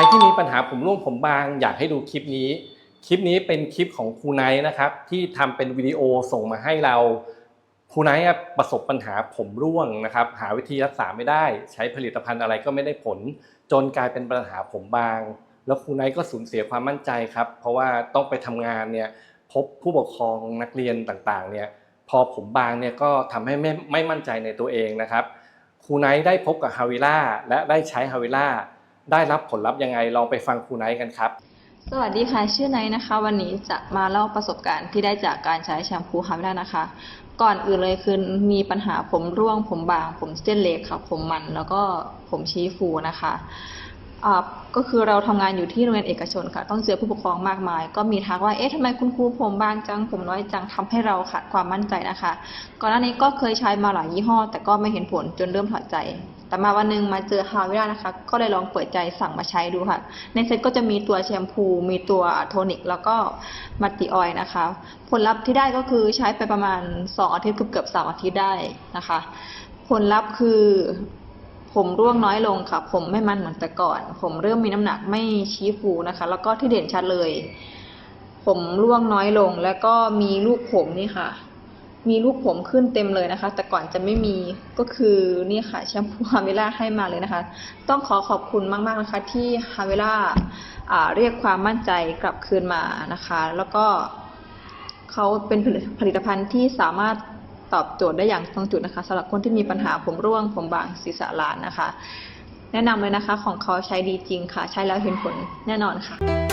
รที่มีปัญหาผมร่วงผมบาง อยากให้ดูคลิปนี้ คลิปนี้เป็นคลิปของครูไนท์นะครับ ที่ทำเป็นวิดีโอส่งมาให้เราครูไนท์ประสบปัญหาผมร่วงนะครับ หาวิธีรักษาไม่ได้ ใช้ผลิตภัณฑ์อะไรก็ไม่ได้ผล จนกลายเป็นปัญหาผมบาง แล้วครูไนท์ก็สูญเสียความมั่นใจครับ เพราะว่าต้องไปทำงานเนี่ยพบผู้ปกครองนักเรียนต่างๆเนี่ยพอผมบางเนี่ยก็ทำให้ไม่ไม่มั่นใจในตัวเองนะครับครูไนท์ได้พบกับฮาวิล่าและได้ใช้ฮาวิล่า ได้รับผลลัพธ์ยังไงลองไปฟังครูไนท์กันครับ สวัสดีค่ะชื่อไนท์นะคะ วันนี้จะมาเล่าประสบการณ์ที่ได้จากการใช้แชมพูฮาวิล่านะคะ ก่อนอื่นเลยคือมีปัญหาผมร่วงผมบาง ผมเส้นเล็กค่ะ ผมมันแล้วก็ผมชี้ฟูนะคะ ก็คือเราทำงานอยู่ที่โรงเรียนเอกชนค่ะ ต้องเจอผู้ปกครองมากมาย ก็มีทักว่า เอ๊ะทำไมคุณครูผมบางจัง ผมน้อยจังทำให้เราขาดความมั่นใจนะคะ ก่อนหน้านี้ก็เคยใช้มาหลายยี่ห้อ แต่ก็ไม่เห็นผลจนเริ่มถอดใจ แต่มาวันหนึงมาเจอฮาวิล่านะคะ ก็เลยลองเปิดใจสั่งมาใช้ดูค่ะ ในเซ็ตก็จะมีตัวแชมพู มีตัวโทนิก แล้วก็มัตติออยนะคะ ผลลัพธ์ที่ได้ก็คือใช้ไปประมาณ 2 อาทิตย์เกือบเกือบๆ3อาทิตย์ได้นะคะ ผลลัพธ์คือ ผมร่วงน้อยลงค่ะ ผมไม่มันเหมือนแต่ก่อน ผมเริ่มมีน้ำหนักไม่ชี้ฟูนะคะ แล้วก็ที่เด่นชัดเลย ผมร่วงน้อยลง แล้วก็มีลูกผมนี่ค่ะ มีลูกผมขึ้นเต็มเลยนะคะ แต่ก่อนจะไม่มีก็คือนี่ค่ะแชมพูฮาเวล่าให้มาเลยนะคะ ต้องขอขอบคุณมากๆนะคะ ที่ฮาเวล่าเรียกความมั่นใจกลับคืนมานะคะ แล้วก็เขาเป็นผลิตภัณฑ์ที่สามารถ ตอบโจทย์ได้อย่างตรงจุดนะคะสำหรับคนที่มีปัญหาผมร่วง ผมบางศีรษะล้านนะคะ แนะนำเลยนะคะของเขาใช้ดีจริงค่ะ ใช้แล้วเห็นผลแน่นอนค่ะ